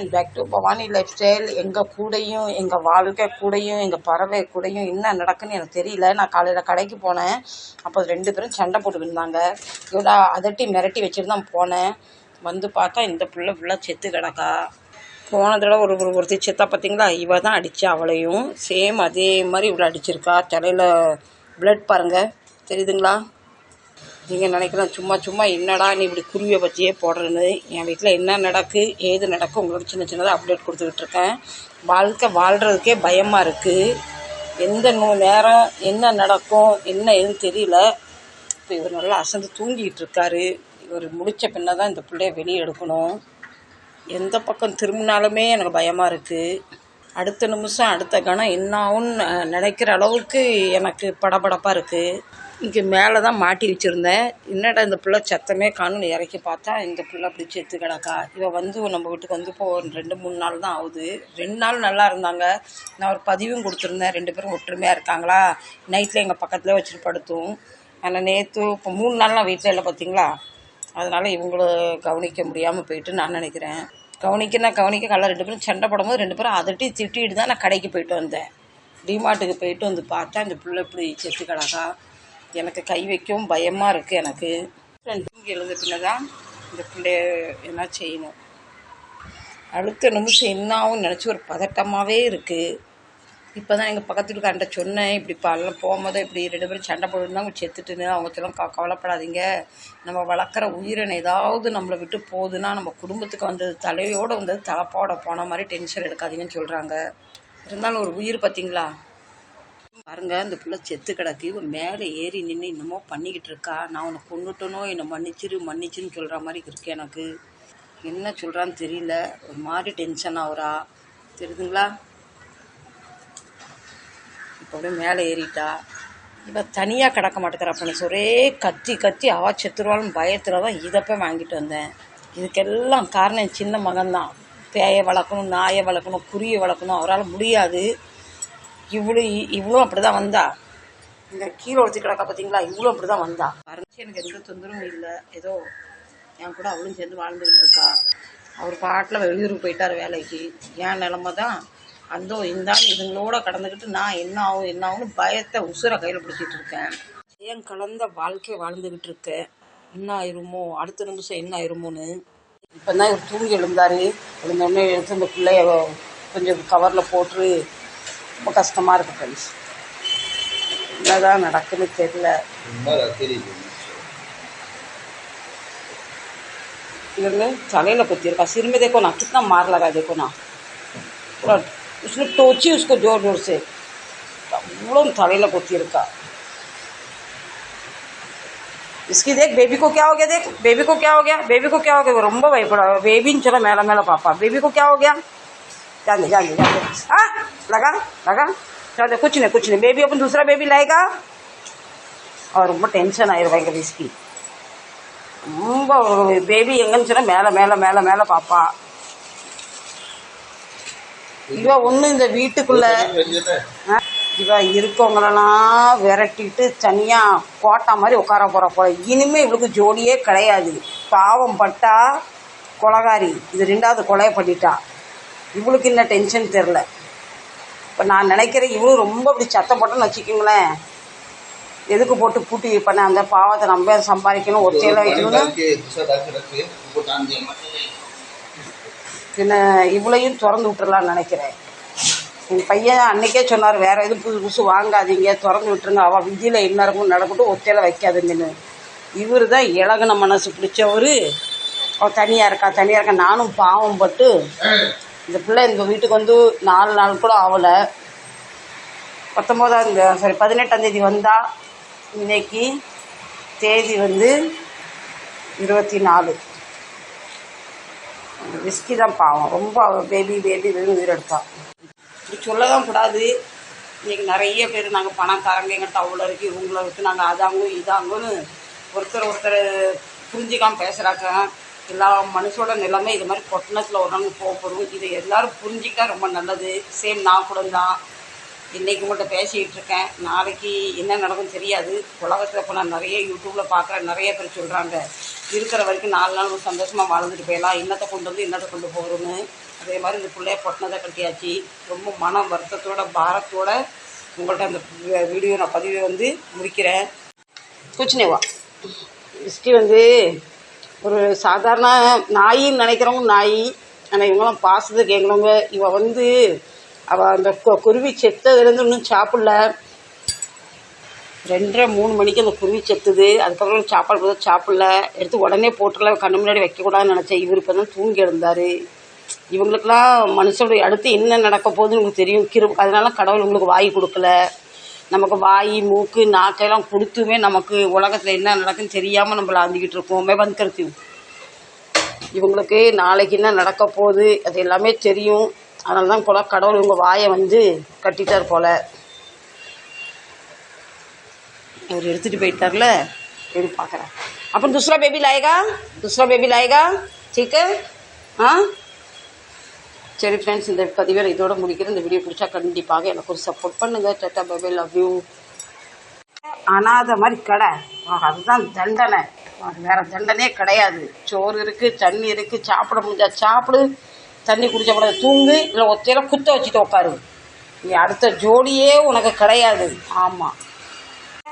And back to Bhavani lifestyle எங்கள் கூடயும் எங்கள் வாழ்க்கை கூடயும் எங்கள் பறவை கூடயும் என்ன நடக்குன்னு எனக்கு தெரியல. நான் காலையில் கடைக்கு போனேன். அப்போ ரெண்டு பேரும் சண்டை போட்டு இருந்தாங்க. இவ்வளோ அதட்டி மிரட்டி வச்சுட்டு தான் போனேன். வந்து பார்த்தா இந்த பிள்ளை ஃபுல்லாக செத்து கிடக்கா. போன தடவை ஒரு ஒரு ஒருத்தி செத்தா பார்த்தீங்களா இவ தான் அடித்தா அவளையும். சேம் அதே மாதிரி இவ்வளோ அடிச்சிருக்கா. தலையில் ப்ளட் பாருங்கள் தெரியுதுங்களா? நீங்கள் நினைக்கலாம் சும்மா சும்மா என்னடா நீ இப்படி குருவியை பற்றியே போடுறேன்னு. என் வீட்டில் என்ன நடக்கு ஏது நடக்கும் உங்களுக்கு சின்ன சின்னதாக அப்டேட் கொடுத்துக்கிட்டு இருக்கேன். வாழ்க்கை வாழ்கிறதுக்கே பயமாக இருக்குது எந்த நூ நேரம் என்ன நடக்கும் என்ன ஏதுன்னு தெரியல. இப்போ இவர் நல்லா அசந்து தூங்கிக்கிட்டு இருக்காரு. இவர் முடித்த பின்ன தான் இந்த பிள்ளைய வெளியே எடுக்கணும். எந்த பக்கம் திரும்பினாலுமே எனக்கு பயமாக இருக்குது அடுத்த நிமிஷம் அடுத்த கணம் என்ன ஆகும்னு நினைக்கிற அளவுக்கு எனக்கு படபடப்பாக இருக்குது இங்கே மேலே தான் மாட்டி வச்சுருந்தேன். என்னடா இந்த பிள்ளை சத்தமே காணும்னு இறக்கி பார்த்தா இந்த பிள்ளை அப்படி செத்து கிடக்கா? இவள் வந்து நம்ம வீட்டுக்கு வந்து இப்போ ஒரு ரெண்டு மூணு நாள் தான் ஆகுது. ரெண்டு நாள் நல்லா இருந்தாங்க. நான் ஒரு பதிவும் கொடுத்துருந்தேன். ரெண்டு பேரும் ஒற்றுமையாக இருக்காங்களா? நைட்டில் எங்கள் பக்கத்தில் வச்சுட்டு படுத்தும். ஆனால் நேற்று இப்போ மூணு நாள்லாம் வீட்டில் இல்லை பார்த்தீங்களா அதனால் இவங்கள கவனிக்க முடியாமல் போயிட்டு நான் நினைக்கிறேன். கவனிக்க நான் கவனிக்க கலர் ரெண்டு பேரும் சண்டை போடும்போது ரெண்டு பேரும் அதட்டி திட்டிட்டு தான் நான் கடைக்கு போயிட்டு வந்தேன். டிமார்ட்டுக்கு போயிட்டு வந்து பார்த்தா இந்த பிள்ளை இப்படி செத்து கிடக்கா எனக்கு கை வைக்கவும் பயமாக இருக்குது எனக்கு. தூங்கி எழுந்த பின்ன தான் இந்த பிள்ளைய என்ன செய்யணும். அடுத்த நிமிஷம் என்ன நினச்சி ஒரு பதட்டமாகவே இருக்குது இப்போ தான் எங்கள் பக்கத்து வீட்டுக்காரன்ட்ட சொன்னேன் இப்படி பல்ல போகும்போது இப்படி ரெண்டு பேரும் சண்டை போட்டுருந்தாங்க செத்துட்டுன்னு அவங்க க கவலைப்படாதீங்க. நம்ம வளர்க்குற உயிரினை ஏதாவது நம்மளை விட்டு போகுதுன்னா நம்ம குடும்பத்துக்கு வந்தது தலையோடு வந்தது தலைப்போட போன மாதிரி டென்ஷன் எடுக்காதீங்கன்னு சொல்கிறாங்க இருந்தாலும் ஒரு உயிர் பார்த்தீங்களா பாருங்க இந்த பிள்ளை செத்து கிடக்கு இவன் மேலே ஏறி நின்று என்னமோ பண்ணிக்கிட்டு இருக்கா. நான் உன்னை கொண்டுட்டனோ என்னை மன்னிச்சிரு மன்னிச்சுன்னு சொல்கிற மாதிரி இருக்கு எனக்கு. என்ன சொல்கிறான்னு தெரியல. ஒரு மாதிரி டென்ஷன் ஆகுறா தெரியுதுங்களா? அப்படியே மேலே ஏறிட்டா. இவன் தனியாக கிடக்க மாட்டேங்கிறா அப்படின்னு ஒரே கத்தி கத்தி அவா செத்துருவாள்னு பயத்தில் தான் இதை போய் வாங்கிட்டு வந்தேன். இதுக்கெல்லாம் காரணம் என் சின்ன மகன்தான். பேயை வளர்க்கணும் நாயை வளர்க்கணும் குருவியை வளர்க்கணும் அவரால் முடியாது. இவ்வளோ இவ்வளோ அப்படி தான் வந்தா. இந்த கீழே ஒருத்தி கிடக்கா பார்த்தீங்களா இவ்வளோ அப்படி தான் வந்தா. வரைஞ்சி எனக்கு எந்த தொந்தரவும் இல்லை. ஏதோ என் கூட அவளும் சேர்ந்து வாழ்ந்துக்கிட்டு இருக்கா. அவர் பாட்டில் வெளியூருக்கு போயிட்டார் வேலைக்கு. என் நிலமை தான் அந்த இந்த இதுங்களோட கடந்துக்கிட்டு நான் என்ன ஆகும் என்ன ஆகும்னு பயத்தை உசுரை கையில் பிடிச்சிட்டு இருக்கேன். ஏன் கலந்த வாழ்க்கையை வாழ்ந்துக்கிட்டு இருக்கேன் என்ன ஆயிருமோ? அடுத்த நிமிஷம் என்ன ஆயிருமோன்னு. இப்போ தான் இவர் தூங்கி எழுந்தார். எழுந்தோடனே எடுத்து இந்த பிள்ளைய கொஞ்சம் கவரில் போட்டு ரொம்ப கஷ்டமாக இருக்குது ஃப்ரெண்ட்ஸ் என்னதான் நடக்குன்னு தெரியல. இவங்க தலையில் குத்திருக்கா. சிறுமி தேக்கோனா? கிட்னா மாறலரா தேக்கோனா? उसने टोची उसको ज़ोर ज़ोर से। उड़न थड़ेला को तीर का इसकी देख, बेबी को क्या हो गया देख, बेबी को क्या हो गया, बेबी को क्या हो गया रोम भयपड़ा बेबी चलो, मेला मेला पापा, बेबी को क्या हो गया? जाने जाने जाने। हाँ लगा लगा। चलो कुछ नहीं कुछ नहीं, बेबी अपन दूसरा बेबी लाएगा। और रोम टेंशन आई रहा इसकी। ரொம்ப बेबी எங்கன்னு சொன்னால் मेला मेला मेला मेला, पापा। இவ ஒன்று இந்த வீட்டுக்குள்ள ஆ, இவ இருக்கவங்களெல்லாம் விரட்டிட்டு தனியாக கோட்டா மாதிரி உட்கார போகிற போல. இனிமே இவளுக்கு ஜோடியே கிடையாது. பாவம் பட்டா கொலகாரி. இது ரெண்டாவது கொலையை பண்ணிட்டா. இவளுக்கு என்ன டென்ஷன் தெரில இப்போ நான் நினைக்கிறேன் இவளும் ரொம்ப இப்படி சத்தம் போட்டோன்னு வச்சுக்கோங்களேன். எதுக்கு போட்டு பூட்டி பண்ண அந்த பாவத்தை நம்ம சம்பாதிக்கணும் ஒத்தையில வைக்கணும்னு? பின்ன இவ்வளையும் திறந்து விட்டுறலாம்னு நினைக்கிறேன். என் பையன் அன்னைக்கே சொன்னார் வேற எதுவும் புதுசு புதுசு வாங்காதீங்க திறந்து விட்டுருங்க. அவள் விதியில் இன்னும் நடக்கட்டும் ஒத்தையில வைக்காதுங்கன்னு இவர் தான் இழகுன மனசு பிடிச்சவர். அவள் தனியாக இருக்கா தனியாக இருக்கா நானும் பாவம் பட்டு இந்த பிள்ளை எங்கள் வீட்டுக்கு வந்து நாலு நாள் கூட ஆகலை பத்தொம்போதாம் சாரி பதினெட்டாந்தேதி வந்தால் இன்னைக்கு தேதி வந்து இருபத்தி நாலு. ரிஸ்கி தான் பாவம். ரொம்ப பேபி பேபி பேபி உயிரெடுப்பா இப்படி சொல்ல தான் கூடாது. எங்கள் நிறைய பேர் நாங்கள் பணக்காரங்க எங்கள்கிட்ட அவ்வளோ இருக்கு இவங்கள இருக்கு நாங்கள் அதாங்க இதாங்கன்னு ஒருத்தர் ஒருத்தர் புரிஞ்சிக்காம பேசுகிறாங்க எல்லா மனுஷோட நிலைமை இது மாதிரி பொட்டணத்தில் ஒரு நாள் போகப்படும் இதை எல்லாரும் புரிஞ்சிக்கிட்டா ரொம்ப நல்லது. சேம் நான் கூட தான் இன்றைக்கி உங்கள்கிட்ட பேசிகிட்டு இருக்கேன். நாளைக்கு என்ன நடக்கும் தெரியாது. உலகத்தில் இப்போ நான் நிறைய யூடியூப்பில் பார்க்குறேன் நிறைய பேர் சொல்கிறாங்க இருக்கிற வரைக்கும் நாலு நாள் சந்தோஷமாக வாழ்ந்துட்டு போயலாம் இன்னத்தை கொண்டு வந்து இன்னத்தை கொண்டு போகிறோன்னு அதே மாதிரி இந்த பிள்ளைய பொட்டினதை கட்டியாச்சு. ரொம்ப மன வருத்தத்தோட பாரத்தோட உங்கள்கிட்ட அந்த வீடியோ நான் பதிவை வந்து முடிக்கிறேன். குச்சினேவா மிஸ்டி வந்து ஒரு சாதாரண நாயின்னு நினைக்கிறவங்க நாய். ஆனால் இவங்களாம் பாசத்துக்கு கேட்கணுங்க இவள் வந்து அவள் அந்த கு- குருவி செத்ததுலேருந்து இன்னும் சாப்பிடல. ரெண்டரை மூணு மணிக்கு அந்த குருவி செத்துது. அதுக்கப்புறம் சாப்பாடு போதும் சாப்பிடல. எடுத்து உடனே போட்டுல கண்ணு முன்னாடி வைக்கக்கூடாதுன்னு நினச்சேன். இவர் இப்போ தான் தூங்கி இருந்தார் இவங்களுக்கெல்லாம் மனுஷனுடைய அடுத்து என்ன நடக்க போகுதுன்னு உங்களுக்கு தெரியும். கிரு அதனால கடவுள் உங்களுக்கு வாய் கொடுக்கல. நமக்கு வாய் மூக்கு நாக்கையெல்லாம் கொடுத்துமே நமக்கு உலகத்தில் என்ன நடக்குன்னு தெரியாமல் நம்மள ஆந்திக்கிட்டு இருக்கோமே. மே வந்து கருத்து இவங்களுக்கு நாளைக்கு என்ன நடக்க போகுது? அது எல்லாமே தெரியும். அதனால தான் போல் கடவுள் உங்கள் வாயை வந்து கட்டிட்டார் போல். அவர் எடுத்துகிட்டு போயிட்டார்ல? எப்படி பார்க்குறேன். அப்புறம் துஸ்ரா பேபி லாயகா? துஸ்ரா பேபி லாயகா? சீக்கு? ஆ? சரி ஃப்ரெண்ட்ஸ் இந்த பதிவை இதோட முடிக்கிற இந்த வீடியோ பிடிச்சா கண்டிப்பாக எனக்கு ஒரு சப்போர்ட் பண்ணுங்கள் டெட்டா பேபி லவ் யூ அனாத மாதிரி கடை. அதுதான் தண்டனை. வேறு தண்டனையே கிடையாது. சோறு இருக்குது தண்ணி இருக்குது சாப்பிட முடிஞ்சா சாப்பிடு. தண்ணி குடித்த கூட தூங்கு இல்லை ஒத்தையில குத்த வச்சுட்டு உட்காரு நீ அடுத்த ஜோடியே உனக்கு கிடையாது. ஆமாம்